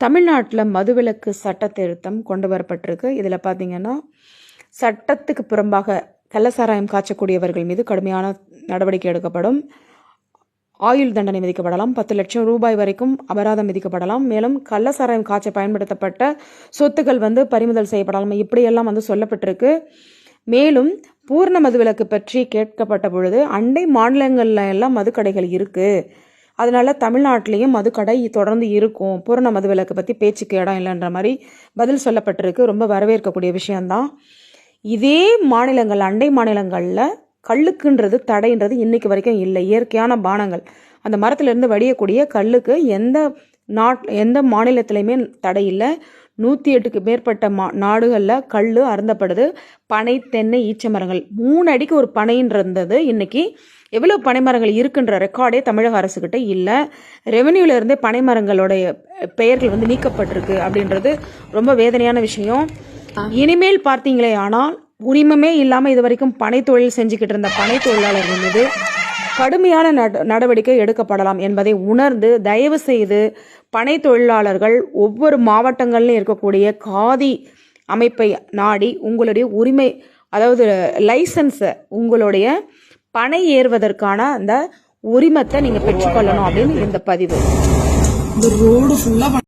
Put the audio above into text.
தமிழ்நாட்டில் மதுவிலக்கு சட்ட திருத்தம் கொண்டு வரப்பட்டிருக்கு இதில் பார்த்தீங்கன்னா சட்டத்துக்கு புறம்பாக கள்ளசாராயம் காய்ச்சக்கூடியவர்கள் மீது கடுமையான நடவடிக்கை எடுக்கப்படும். ஆயுள் தண்டனை விதிக்கப்படலாம். பத்து லட்சம் ரூபாய் வரைக்கும் அபராதம் விதிக்கப்படலாம். மேலும் கள்ளசாராயம் காய்ச்ச பயன்படுத்தப்பட்ட சொத்துக்கள் வந்து பறிமுதல் செய்யப்படலாம் இப்படியெல்லாம் வந்து சொல்லப்பட்டிருக்கு. மேலும் பூர்ண மதுவிலக்கு பற்றி கேட்கப்பட்ட பொழுது அண்டை மாநிலங்கள்ல எல்லாம் மதுக்கடைகள் இருக்குது அதனால் தமிழ்நாட்டிலையும் மதுக்கடை தொடர்ந்து இருக்கும். பூரண மதுவிலக்கு பற்றி பேச்சுக்கு இடம் இல்லைன்ற மாதிரி பதில் சொல்லப்பட்டிருக்கு. ரொம்ப வரவேற்கக்கூடிய விஷயந்தான் இதே மாநிலங்கள் அண்டை மாநிலங்களில் கல்லுக்குன்றது தடைன்றது இன்றைக்கு வரைக்கும் இல்லை. இயற்கையான பானங்கள். அந்த மரத்திலிருந்து வடியக்கூடிய கல்லுக்கு எந்த நாட் எந்த மாநிலத்திலையுமே தடை இல்லை. நூற்றி எட்டுக்கு மேற்பட்ட மா நாடுகளில் கல் அருந்தப்படுது. பனை தென்னை ஈச்ச மரங்கள் மூணு அடிக்கு ஒரு பனைன்றது இன்றைக்கி எவ்வளோ பனைமரங்கள் இருக்குன்ற ரெக்கார்டே தமிழக அரசுக்கிட்ட இல்லை. ரெவென்யூலேருந்தே பனைமரங்களுடைய பெயர்கள் வந்து நீக்கப்பட்டிருக்கு அப்படின்றது ரொம்ப வேதனையான விஷயம். இனிமேல் பார்த்தீங்களே ஆனால் உரிமமே இல்லாமல் இது வரைக்கும் பனை தொழில் செஞ்சுக்கிட்டு இருந்த பனை தொழிலாளர்கள் மீது கடுமையான நட- நடவடிக்கை எடுக்கப்படலாம் என்பதை உணர்ந்து தயவு செய்து பனை தொழிலாளர்கள் ஒவ்வொரு மாவட்டங்கள்லையும் இருக்கக்கூடிய காதி அமைப்பை நாடி உங்களுடைய உரிமை அதாவது லைசன்ஸை உங்களுடைய பனை ஏறுவதற்கான அந்த உரிமத்தை நீங்கள் பெற்றுக்கொள்ளணும் அப்படின்னு இந்த பதிவு. இந்த ரோடு ஃபுல்லாக